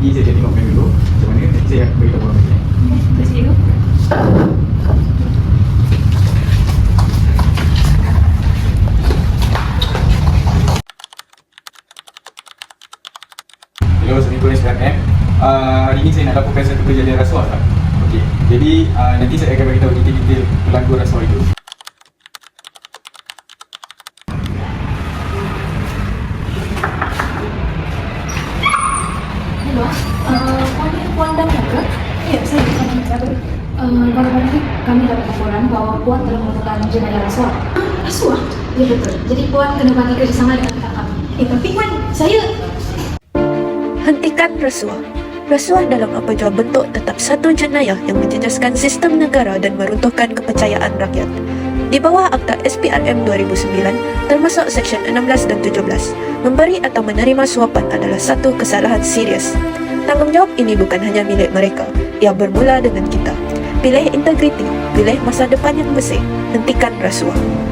Nanti saya akan tengokkan dulu. Macam mana? Nanti saya akan beritahu orang lain. Okay, terima kasih cikgu. Hello, Assalamualaikum SPM uh, Hari ini saya nak laporkan satu kejadian rasuah lah Okey, jadi uh, nanti saya akan beritahu detail-detail pelanggan rasuah itu Hello, uh, Puan ni Puan dah ke? Ya, Dato. Uh, baru-baru ni kami dapat laporan bahawa Puan telah melakukan jenayah rasuah. Ah, rasuah? Ya betul. Jadi Puan kena bagi kerjasama dengan pihak kami. Eh, tapi Puan, saya... Hentikan rasuah. Rasuah dalam apa jua bentuk tetap satu jenayah yang menjejaskan sistem negara dan meruntuhkan kepercayaan rakyat. Di bawah Akta SPRM 2009, termasuk Seksyen 16 dan 17, memberi atau menerima suapan adalah satu kesalahan serius. Tanggungjawab ini bukan hanya milik mereka, ia bermula dengan kita. Pilih integriti, pilih masa depan yang bersih, hentikan rasuah.